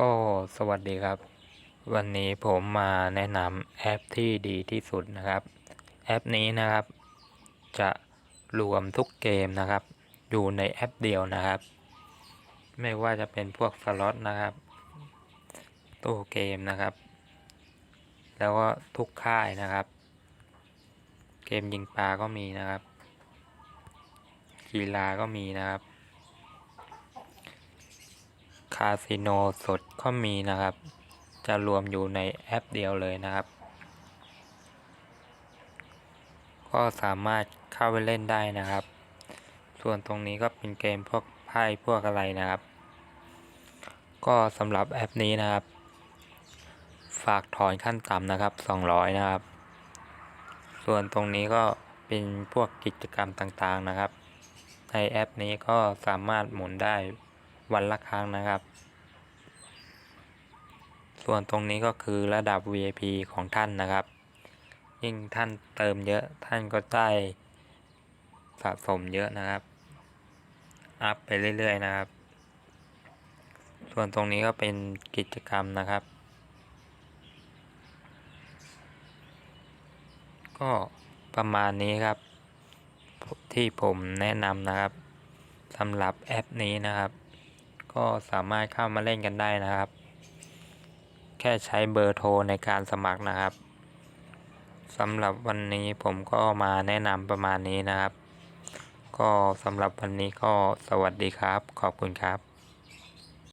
ก็สวัสดีครับ วันนี้ผมมาแนะนำแอปที่ดีที่สุดนะครับ แอปนี้นะครับ จะรวมทุกเกมนะครับ อยู่ในแอปเดียวนะครับ ไม่ว่าจะเป็นพวกสล็อตนะครับตู้เกมนะครับ แล้วก็ทุกค่ายนะครับ เกมยิงปลาก็มีนะครับ กีฬาก็มีนะครับ คาสิโนสดก็มีนะครับ จะรวมอยู่ในแอปเดียวเลยนะครับ ก็สามารถเข้าไปเล่นได้นะครับ ส่วนตรงนี้ก็เป็นเกมพวกไพ่พวกอะไรนะครับ ก็สำหรับแอปนี้นะครับ ฝากถอนขั้นต่ำนะครับ 200 นะครับ ส่วนตรงนี้ก็เป็นพวกกิจกรรมต่างๆนะครับ ในแอปนี้ก็สามารถหมุนได้ วันละครั้งนะครับ ส่วนตรงนี้ก็คือระดับ VIP ของท่านนะครับ ยิ่งท่านเติมเยอะท่านก็ได้สะสมเยอะนะครับ อัพไปเรื่อยๆนะครับ ส่วนตรงนี้ก็เป็นกิจกรรมนะครับ ก็ประมาณนี้ครับ ที่ผมแนะนำนะครับสำหรับแอปนี้นะครับ ก็สามารถเข้ามาเล่นกันได้นะครับ แค่ใช้เบอร์โทรในการสมัครนะครับสำหรับวันนี้ผมก็มาแนะนำประมาณนี้นะครับ ก็สำหรับวันนี้ก็สวัสดีครับ ขอบคุณครับ